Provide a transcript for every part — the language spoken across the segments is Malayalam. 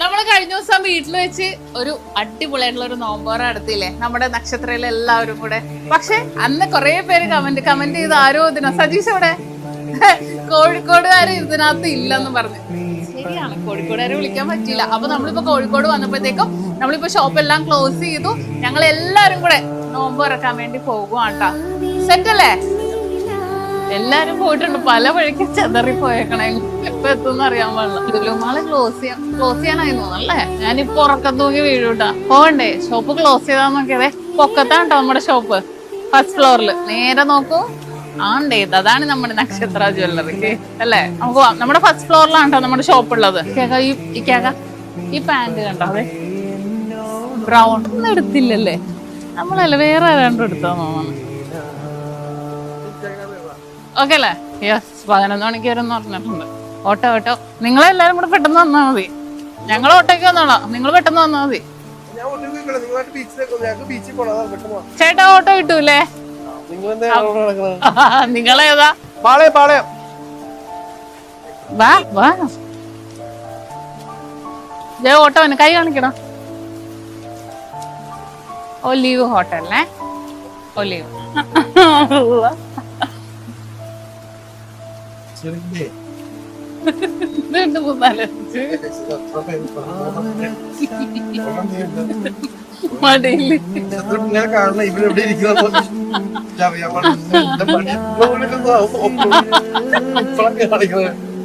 നമ്മൾ കഴിഞ്ഞ ദിവസം വീട്ടിൽ വെച്ച് ഒരു അടിപൊളിയായിട്ടുള്ള ഒരു നോമ്പോറ നടത്തിയില്ലേ? നമ്മുടെ നക്ഷത്രയിലെ എല്ലാവരും കൂടെ. പക്ഷെ അന്ന് കുറെ പേര് കമന്റ് കമന്റ് ചെയ്ത് ആരോ ഇതിനാ സജീഷ് ഇവിടെ കോഴിക്കോടുകാര് ഇതിനകത്ത് ഇല്ലെന്ന് പറഞ്ഞു. ശരിയാണ് കോഴിക്കോടുകാരെ വിളിക്കാൻ പറ്റിയില്ല. അപ്പൊ നമ്മളിപ്പോ കോഴിക്കോട് വന്നപ്പോഴത്തേക്കും നമ്മളിപ്പോ ഷോപ്പ് എല്ലാം ക്ലോസ് ചെയ്തു. ഞങ്ങൾ എല്ലാരും കൂടെ നോമ്പ് ഇറക്കാൻ വേണ്ടി പോകുവാട്ടാ സെറ്റ് അല്ലേ? എല്ലാരും പോയിട്ടുണ്ട്. പല വഴിക്ക് ചെതറി പോയേക്കണേ എപ്പോ എത്തുന്ന അറിയാൻ പാടില്ല. ലുലുമാൾ ക്ലോസ് ചെയ്യാൻ ക്ലോസ് ചെയ്യാനായിരുന്നു അല്ലേ ഞാനിപ്പോ ഉറക്കം തൂങ്ങി വീഴൂട്ടാ. പോകണ്ടേ? ഷോപ്പ് ക്ലോസ് ചെയ്താ നോക്കിയതേ. പൊക്കത്താണ് നമ്മുടെ ഷോപ്പ് ഫസ്റ്റ് ഫ്ലോറിൽ നേരെ നോക്കൂ. ആണ്ടേ അതാണ് നമ്മുടെ നക്ഷത്ര ജ്വല്ലറി അല്ലേ? നമുക്ക്. നമ്മുടെ ഫസ്റ്റ് ഫ്ലോറിലാണ് കേട്ടോ നമ്മുടെ ഷോപ്പ് ഉള്ളത്? കേക്ക ഈ ഈ കേക്ക. ഈ പാന്റ് കണ്ടോ? അതെ. ബ്രൗൺ ഒന്നും എടുത്തില്ലല്ലേ? നമ്മളല്ലേ വേറെ ആരാണ്ടും എടുത്തോ തോന്നുന്നു. ഓക്കെ അല്ലേ യെസ് പതിനൊന്ന് മണിക്ക് വരും പറഞ്ഞിട്ടുണ്ട്. Auto auto. നിങ്ങളെല്ലാരും കൂടെ പെട്ടെന്ന് വന്നാൽ മതി. ഞങ്ങൾ ഓട്ടോയ്ക്ക് വന്നോളാം. നിങ്ങൾ പെട്ടെന്ന് വന്നാൽ മതി. ചേട്ടാ ഓട്ടോ കിട്ടൂലേ? നിങ്ങളേതാ? പാളയം പാളയം. വാ വാ. ജയ ഓട്ടോ കൈ കാണിക്കണം ഒലീവ് ഹോട്ടലിനെ ഒലീവ്. രണ്ട് മൂന്നാലഞ്ച് മടിയിൽ. ഇങ്ങനെ കാണണം ഇവരെവിടെ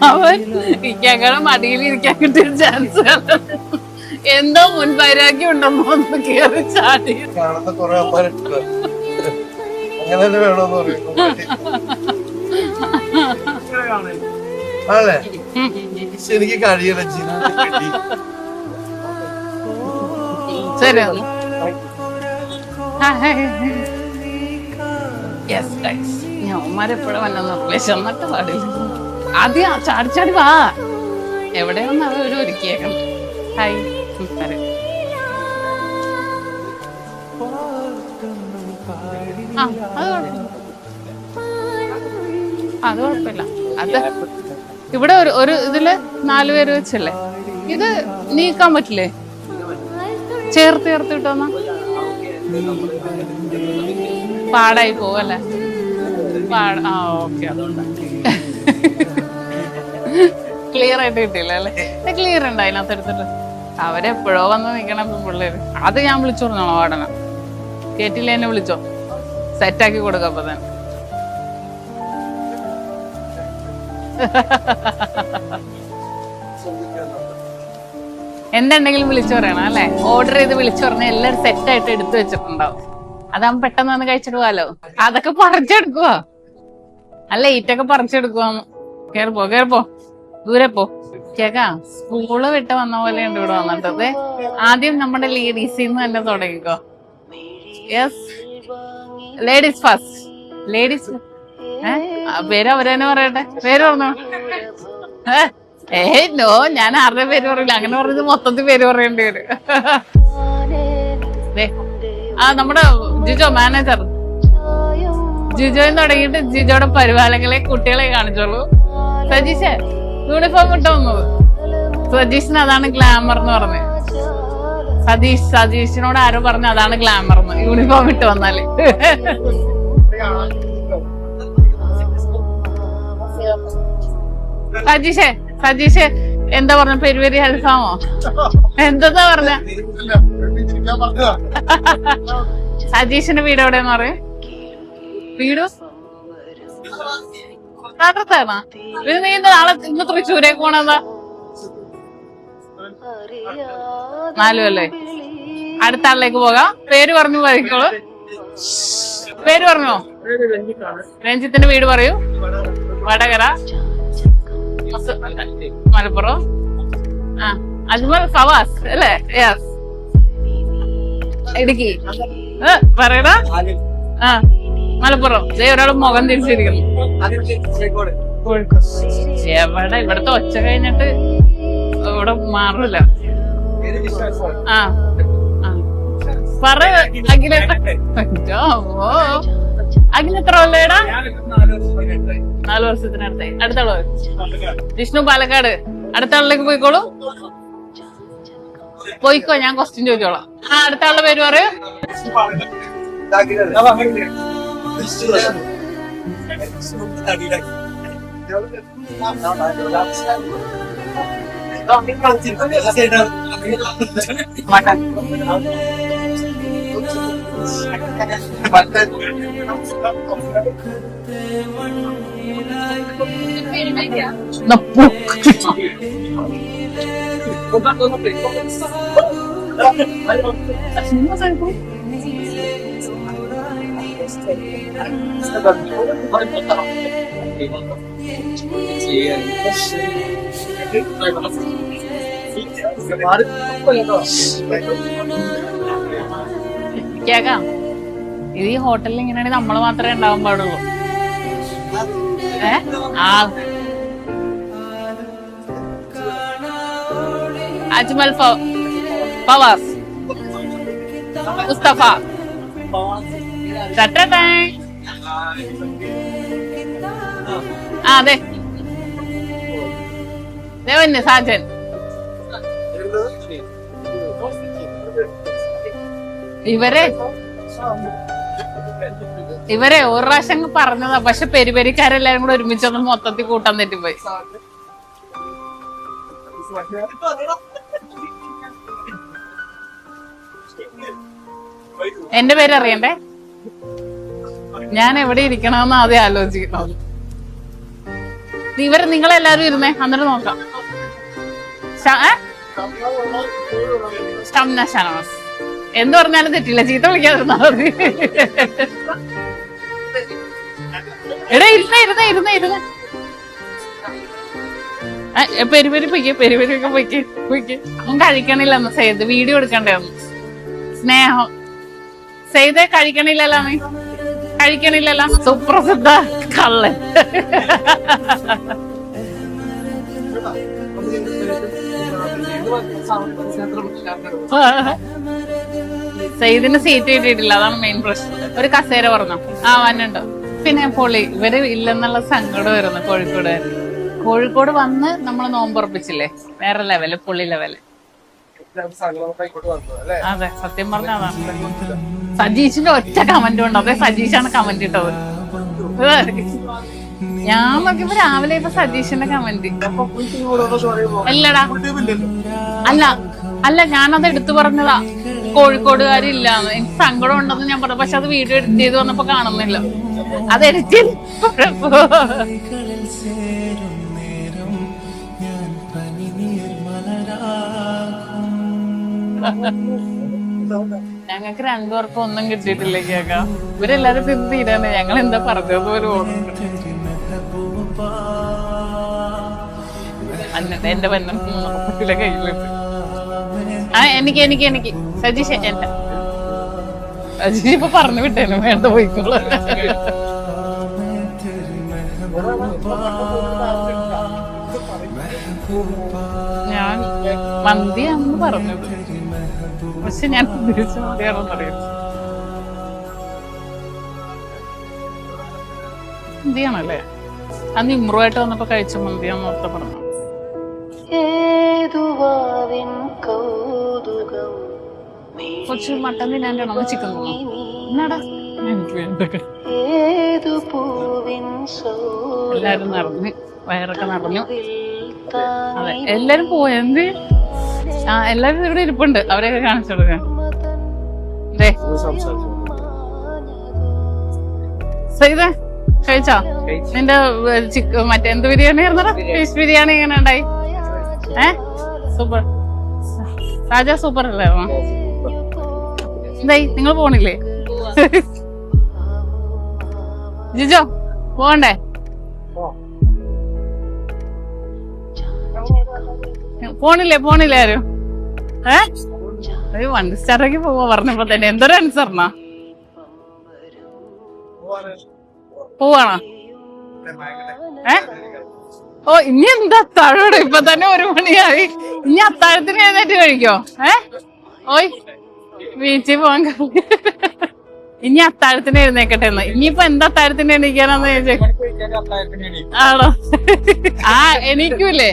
അവൻ ഇക്കാക്കടെ മടിയിൽ ഇരിക്കാൻ കിട്ടിയ ചാൻസ് എന്തോ മുൻവൈരാഗ്യം ഉണ്ടെന്നോ ഒന്ന് കേറി ചാടി. കാണുന്ന കുറെ അങ്ങനെ വേണോന്ന് പറയുന്നു. ആണല്ലേ? എനിക്ക് കഴിയണം ശരി യെസ് ഗൈസ് ഞമ്മരെപ്പോഴും വന്നെന്ന് വിശന്നിട്ട് പാടില്ല. ആദ്യം ചാടി ചാടി വാ. എവിടെയൊന്നും അവ ഒരു ഒരുക്കിയേക്കണം. ഹായ് വരെ ആ അത് കുഴപ്പമില്ല. അത് കുഴപ്പമില്ല. അത് ഇവിടെ ഒരു ഒരു ഇതിൽ നാല് പേര് വെച്ചല്ലേ? ഇത് നീക്കാൻ പറ്റില്ലേ? ചേർത്ത് ചേർത്ത് കിട്ടുന്ന പാടായി പോവല്ലേ? പാട ആ ഓക്കെ ക്ലിയർ ആയിട്ട് കിട്ടിയില്ല അല്ലേ? ക്ലിയർ ഉണ്ട് അതിനകത്ത് എടുത്തിട്ട്. അവരെപ്പോഴോ വന്ന് നിൽക്കണം പിള്ളേര്. അത് ഞാൻ വിളിച്ചു പറഞ്ഞോളാം വാടന. കേട്ടില്ല എന്നെ വിളിച്ചോ സെറ്റാക്കി കൊടുക്കാം തന്നെ എന്തുണ്ടെങ്കിലും വിളിച്ചു പറയണം അല്ലെ? ഓർഡർ ചെയ്ത് വിളിച്ചു പറഞ്ഞാൽ എല്ലാരും സെറ്റ് ആയിട്ട് എടുത്തു വെച്ചിട്ടുണ്ടാവും. അതാകുമ്പോ പെട്ടെന്ന് വന്ന് കഴിച്ചിട്ട് പോവാലോ അതൊക്കെ പറിച്ചെടുക്കുവോ? അല്ല ഈറ്റൊക്കെ പറിച്ചെടുക്കുവാന്ന് കേറിപ്പോ കേറിപ്പോ ദൂരെ പോ. കേക്കാ സ്കൂൾ വിട്ട് വന്ന പോലെ ഉണ്ട് ഇവിടെ വന്നിട്ടത്. ആദ്യം നമ്മുടെ ലേഡീസിൽ നിന്ന് തന്നെ തുടങ്ങിക്കോ. യെസ് ലേഡീസ് ഫസ്റ്റ് ലേഡീസ് പേര് അവരെന്നെ പറയട്ടെ. പേര് പറഞ്ഞോ. ഏ? നോ ഞാൻ ആരുടെ പേര് പറയില്ല. അങ്ങനെ പറഞ്ഞത് മൊത്തത്തിൽ പേര് പറയേണ്ടി വരും. ആ നമ്മുടെ ജിജോ മാനേജർ ജിജോയും തുടങ്ങിയിട്ട് ജിജോയുടെ പരിപാലകളെ കുട്ടികളെ കാണിച്ചോളൂ. സജീഷ് യൂണിഫോം ഇട്ട് വന്നത്. സജീഷിന് അതാണ് ഗ്ലാമർ എന്ന് പറഞ്ഞത് സതീഷ് സതീഷിനോട് ആരോ പറഞ്ഞു അതാണ് ഗ്ലാമർ എന്ന്. യൂണിഫോം ഇട്ട് വന്നാൽ. സജീഷേ സജീഷ് എന്താ പറഞ്ഞ? പെരുവരി അൽഫാമോ എന്താ പറഞ്ഞ? സജീഷിന്റെ വീട് എവിടെയെന്ന് പറയും. വീട്? നാട്ടത്താണോ ഇത് നീ ഇന്ന് നാളെ ഇന്ന് തൃശ്ശൂരേക്ക് പോണെന്താ? നാലു അല്ലേ അടുത്ത ആളിലേക്ക് പോകാം. പേര് പറഞ്ഞു പോയിക്കോളൂ പേര് പറഞ്ഞോ? രഞ്ജിത്തിന്റെ വീട് പറയൂ. വടകര. മലപ്പുറം? ആ അജ്മൽ ഫവാസ് അല്ലേ? യെസ് ഇടുക്കി. പറയടാ. ആ മലപ്പുറം. ദേ ഒരാൾ മുഖം തിരിച്ചിരിക്കുന്നു. എവിടെ? ഇവിടത്തെ ഒച്ച കഴിഞ്ഞിട്ട് ഇവിടെ മാറില്ല ആ. പറ അഖില ഓ അഖില എത്ര കൊല്ലേടാ നാല് വർഷത്തിനടുത്തായി. അടുത്ത ആൾ വിഷ്ണു പാലക്കാട്. അടുത്ത ആളിലേക്ക് പോയിക്കോളൂ. പോയിക്കോ ഞാൻ ക്വസ്റ്റ്യൻ ചോദിച്ചോളാം. ആ അടുത്ത ആളുടെ പേര് പറയൂ. No, ¿Qué കേക്കാം ഇത് ഈ ഹോട്ടലിൽ ഇങ്ങനെയാണെങ്കിൽ നമ്മൾ മാത്രമേ ഉണ്ടാവാൻ പാടുള്ളൂ. ഏ? ആ. അജ്മൽ പവാസ് മുസ്തഫ. അതെ സാജൻ. ഇവരെ? ഇവരെ ഒരു പ്രാവശ്യം പറഞ്ഞതാ. പക്ഷെ പെരുപെരിക്കാരെല്ലാരും കൂടെ ഒരുമിച്ചൊന്ന് മൊത്തത്തിൽ കൂട്ടാൻ തെറ്റിപ്പോയി. എന്റെ പേര് അറിയണ്ടേ? ഞാൻ എവിടെ ഇരിക്കണമെന്ന് ആദ്യം ആലോചിക്കണം ഇവർ നിങ്ങളെല്ലാരും ഇരുന്നേ അന്നിട്ട് നോക്കാം? ഷംന ഷാനവാസ്. എന്ത് പറഞ്ഞാലും തെറ്റില്ല. ചീത്ത വിളിക്കാതിരുന്നാ മതി. എടാ ഇരുന്ന ഇരുന്ന ഇരുന്ന ഇരുന്ന. പെരുപെരി പൊയ്ക്ക് പെരുപെരി ഒക്കെ പൊയ്ക്ക് പൊയ്ക്ക്. അവൻ കഴിക്കണില്ലെന്ന് സെയ്ത് വീഡിയോ എടുക്കണ്ടായിരുന്നു സ്നേഹം. സെയ്ത് കഴിക്കണില്ലല്ലോ നീ? കഴിക്കണില്ലല്ലോ? സുപ്രസിദ്ധ കള്ളൻ. സെയ്ദിന് സീറ്റ് കിട്ടിയിട്ടില്ല. അതാണ് മെയിൻ പ്രശ്നം. ഒരു കസേര പറഞ്ഞു ആ വന്നുണ്ടോ? പിന്നെ പൊളി. ഇവർ ഇല്ലെന്നുള്ള സങ്കടം വരുന്നു കോഴിക്കോട് കോഴിക്കോട് വന്ന് നമ്മൾ നോമ്പുറപ്പിച്ചില്ലേ? വേറെ ലെവൽ പൊളി ലെവൽ അതെ സത്യം പറഞ്ഞ അതാണ്. സജീഷിന്റെ ഒറ്റ കമന്റ് ഉണ്ട്. അതെ സജീഷാണ് കമന്റ് ഇട്ടത്. ഞാൻ നോക്കിയപ്പോ രാവിലെ ഇപ്പൊ സജീഷിന്റെ കമന്റ് അല്ലടാ. അല്ല അല്ല ഞാനത് എടുത്തു പറഞ്ഞതാ. കോഴിക്കോടുകാരില്ലാന്ന് എനിക്ക് സങ്കടം ഉണ്ടെന്ന് ഞാൻ പറഞ്ഞു. പക്ഷെ അത് വീഡിയോ എഡിറ്റ് ചെയ്ത് വന്നപ്പോ കാണുന്നില്ല. അത് എഡിറ്റ് ഞങ്ങൾക്ക് രണ്ടുപേർക്കും ഒന്നും കിട്ടിയിട്ടില്ല കേക്കാം. ഇവരെല്ലാരും തിന്ന് തീരാണ് ഞങ്ങൾ എന്താ പറഞ്ഞത് ഓർമ്മ എന്നിട്ട് എന്റെ ബന്ധം കയ്യിലുണ്ട് എനിക്ക് എനിക്ക് എനിക്ക്. സജീഷ് എന്റെ. സജീഷ് ഇപ്പൊ പറഞ്ഞു വിട്ടേനും വേണ്ട പോയിക്കോളൂ. ഞാൻ മന്തിയാണെന്ന് പറഞ്ഞത്. പക്ഷെ ഞാൻ ഉദ്ദേശിച്ച മന്തിയാണെന്നറിയാം മന്തിയാണല്ലേ? അന്ന് ഇമ്രുവായിട്ട് വന്നപ്പോ കഴിച്ച മന്തിയാന്ന് ഓർത്ത പറഞ്ഞു ഏതുവാവിൻ കുറച്ച് മട്ടൻ തിന്നാണ്ടാണോ ചിക്കൻ എന്നാടാ എനിക്ക് എല്ലാരും നിറഞ്ഞു വയറൊക്കെ നടന്നു അതെ എല്ലാരും പോയെന്ത് ആ എല്ലാരും ഇവിടെ ഇരിപ്പുണ്ട്. അവരെയൊക്കെ കാണിച്ചു കൊടുക്കാൻ ദേ. സൈദേ കഴിച്ചോ? നിന്റെ മറ്റേ എന്ത് ബിരിയാണി ആയിരുന്നടാ? ഫിഷ് ബിരിയാണി എങ്ങനെ ഉണ്ടായി? ഏ? സൂപ്പർ. രാജ സൂപ്പർ അല്ലേ എന്തായി? നിങ്ങൾ പോണില്ലേ? ജിജോ പോണ്ടേ പോണില്ലേ പോണില്ലേ ആരും? ഏ? വൺ സ്റ്റാറൊക്കെ പോവാ പറഞ്ഞപ്പോ തന്നെ. എന്തൊരു അനുസരണ പോവാണോ? ഏ? ഓ ഇനി എന്താ അത്താഴോടെ ഇപ്പൊ തന്നെ ഒരു മണിയായി. ഇനി അത്താഴത്തിന് എഴുന്നേറ്റ് കഴിക്കോ? ഏ? ഓയ് വീട്ടിൽ പോവാൻ ഇനി അത്താഴത്തിന് എഴുന്നേക്കട്ടെ എന്ന്. ഇനിയിപ്പോ എന്താ അത്താഴത്തിന് എണീക്കാനാന്ന് ചോദിച്ചേ. ആണോ? ആ എണീക്കൂലേ?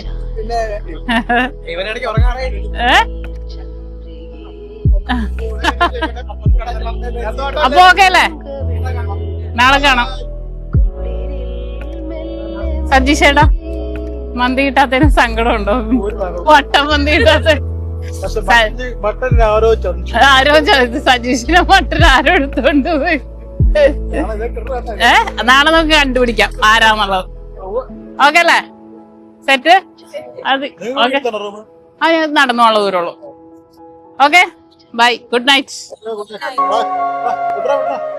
അപ്പൊ ഓക്കെ അല്ലേ? നാളെ കാണാം. സജീഷേടാ മന്തി കിട്ടാത്തതിന് സങ്കടം ഉണ്ടോ വട്ടം മന്തി കിട്ടാത്ത ആരോ സജീഷിനെ മട്ടൻ ആരോ എടുത്തോണ്ട് പോയി. ഏ നാളെ നമുക്ക് കണ്ടുപിടിക്കാം ആരാന്നുള്ളത്. ഓക്കെ അല്ലേ? സെറ്റ്? അത് ഓക്കെ. ആ ഞാൻ നടന്നോളൂ ദൂരമുള്ളൂ ഓക്കെ? ബൈ. Good night.